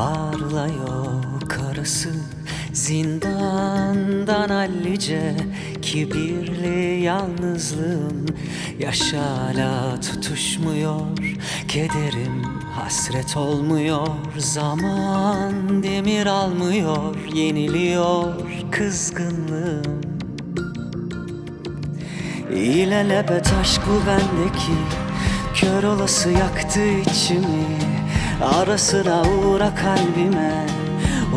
Yok arası Zindandan hallice kibirli yalnızlığım Yaş hala tutuşmuyor kederim hasret olmuyor Zaman demir almıyor yeniliyor kızgınlığım. İlelebet aşk bu bendeki Kör olası yaktı içimi Ara sıra uğra kalbime.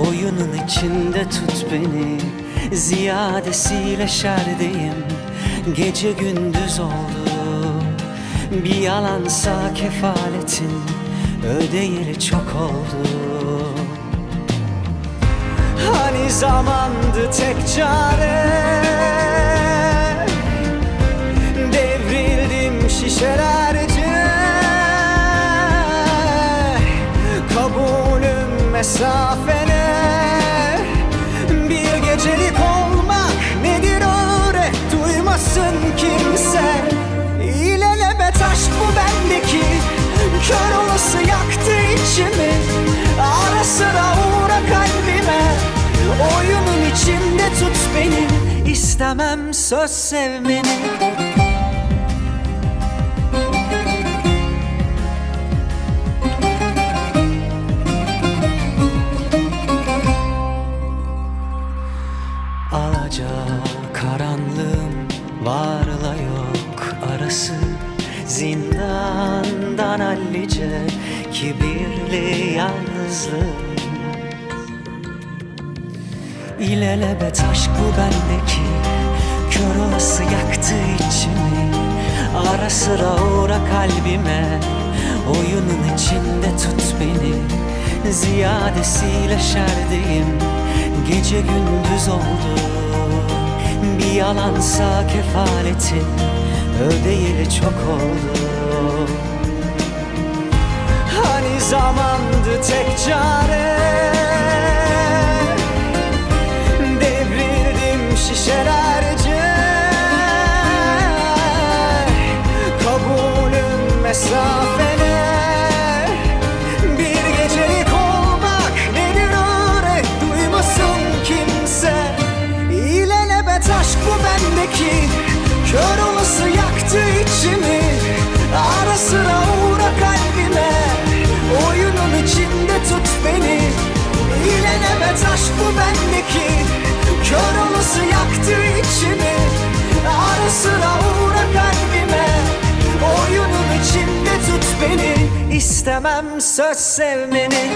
Oyunun içinde tut beni. Ziyadesiyle şerdeyim. Gece gündüz oldu. Bir yalansa kefaletin Ödeyeli çok oldu. Hani zamandı tek çare. Devrildim şişelerce mesafene. Bir gecelik olmak nedir öğret Duymasın kimse. İlelebet aşk bu bendeki Kör olası yaktı içimi. Ara sıra uğra kalbime. Oyunun içinde tut beni. İstemem söz sevmeni Alaca karanlığım varla yok. Arası Zindandan hallice kibirli yalnızlığım. İlelebet aşk bu bendeki Kör olası yaktı içimi. Ara sıra uğra kalbime Oyunun içinde tut beni Ziyadesiyle şerdeyim. Gece gündüz oldu Bir yalansa kefaletin Ödeyeli çok oldu. Hani zamandı tek çare Devrildim şişelerce bu bendeki? Kör olası yaktı içimi. Ara sıra uğra kalbime. Oyunun içinde tut beni. İlelebet aşk bu bendeki. Kör olası yaktı içimi. Ara sıra uğra kalbime. Oyunun içinde tut beni. İstemem söz sevmeni